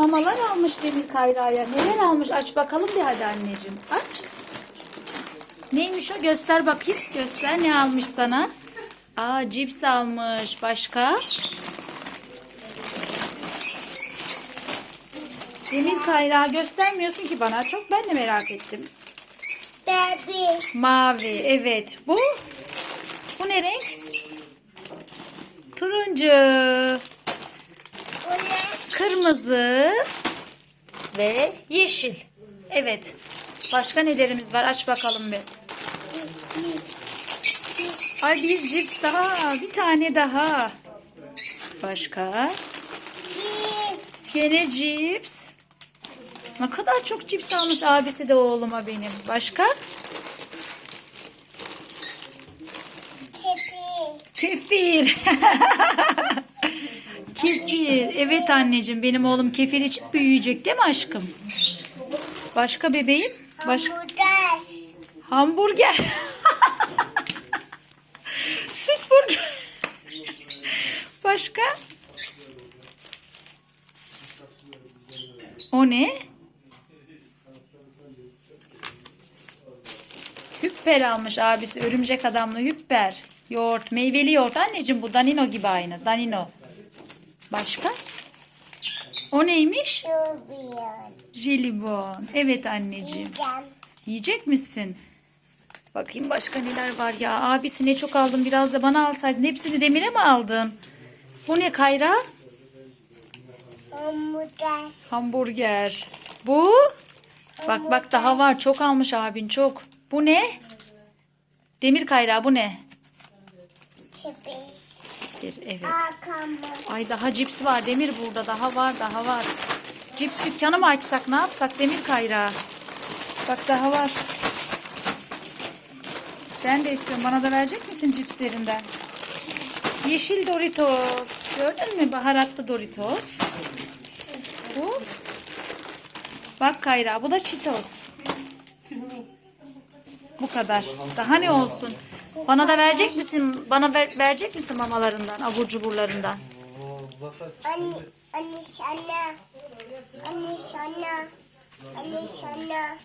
mamalar almış Demir Kayra'ya. Neler almış? Aç bakalım bir hadi anneciğim. Aç. Neymiş o? Göster bakayım. Göster ne almış sana? Aa cips almış. Başka? Demir Kayra göstermiyorsun ki bana. Çok ben de merak ettim. Baby. Mavi. Evet. Bu? Bu ne renk? Turuncu. Kırmızı ve yeşil. Evet. Başka nelerimiz var? Aç bakalım bir. Ay bir cips daha. Bir tane daha. Başka? Gene cips. Ne kadar çok cips almış abisi de oğluma benim. Başka? Çipi. Kefir. kefir. Evet anneciğim benim oğlum kefir içip büyüyecek değil mi aşkım? Başka bebeğim? Başka? Hamburger. Süt burger. Başka? O ne? Hüpper almış abisi. Örümcek adamlı hüpper. Yoğurt. Meyveli yoğurt. Anneciğim bu Danino gibi aynı. Danino. Başka? O neymiş? Duruyor. Jelibon. Evet anneciğim. Yiyeceğim. Yiyecek misin? Bakayım başka neler var ya. Abisi ne çok aldın biraz da bana alsaydın. Hepsini Demir'e mi aldın? Bu ne Kayra? Hamburger. Hamburger. Bu? Bak bak daha var. Çok almış abin çok. Bu ne? Demir Kayra bu ne? Çipi. Bir, evet. Ay daha cips var Demir burada. Daha var daha var. Cips dükkanı mı açsak ne yapsak Demir Kayra? Bak daha var. Ben de istiyorum. Bana da verecek misin cipslerinden? Yeşil Doritos. Gördün mü? Baharatlı Doritos. Bu. Bak Kayra bu da Cheetos. Bu kadar. Daha ne olsun? Bana da verecek misin? Bana ver, verecek misin mamalarından, abur cuburlarından? Anne. Anne sana. Anne sana. Anne.